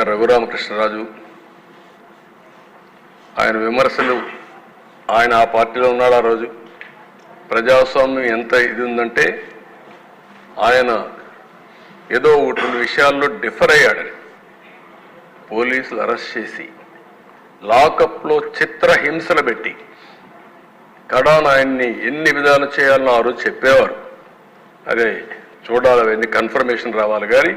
Speaker Raghuramakrishnaraju. ఆయన విమర్శలు ఆయన ఆ పార్టీలో ఉన్నాడు ఆ రోజు. ప్రజాస్వామ్యం ఎంత ఇది ఉందంటే ఆయన ఏదో ఒకటి రెండు విషయాల్లో డిఫర్ అయ్యాడని పోలీసులు అరెస్ట్ చేసి లాకప్లో చిత్రహింసలు పెట్టి కడాన్ ఆయన్ని ఎన్ని విధాలు చేయాలని ఆ రోజు చెప్పేవారు. అదే చూడాలి అవన్నీ కన్ఫర్మేషన్ రావాలి. కానీ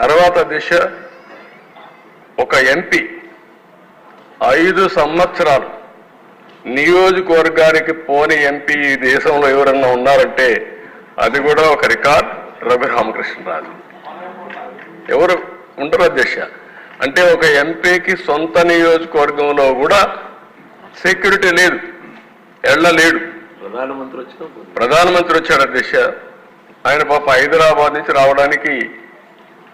తర్వాత దిశ ఒక ఎంపీ ఐదు సంవత్సరాలు. నియోజకవర్గానికి పోని ఎంపీ ఈ దేశంలో ఎవరన్నా ఉన్నారంటే అది కూడా ఒక రికార్డ్ రఘు రామకృష్ణరాజు ఎవరు ఉండరు అధ్యక్ష. అంటే ఒక ఎంపీకి సొంత నియోజకవర్గంలో కూడా సెక్యూరిటీ లేదు. ఎళ్ళలేడు ప్రధానమంత్రి వచ్చిన ప్రధానమంత్రి వచ్చాడు అధ్యక్ష. ఆయన పాప హైదరాబాద్ నుంచి రావడానికి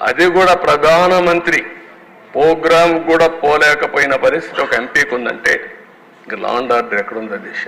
అది కూడా ప్రధానమంత్రి ప్రోగ్రామ్ కూడా పోలేకపోయిన పరిస్థితి ఒక ఎంపీకి ఉందంటే ఇంక లాండ్ ఆర్డర్ ఎక్కడుందో దిశ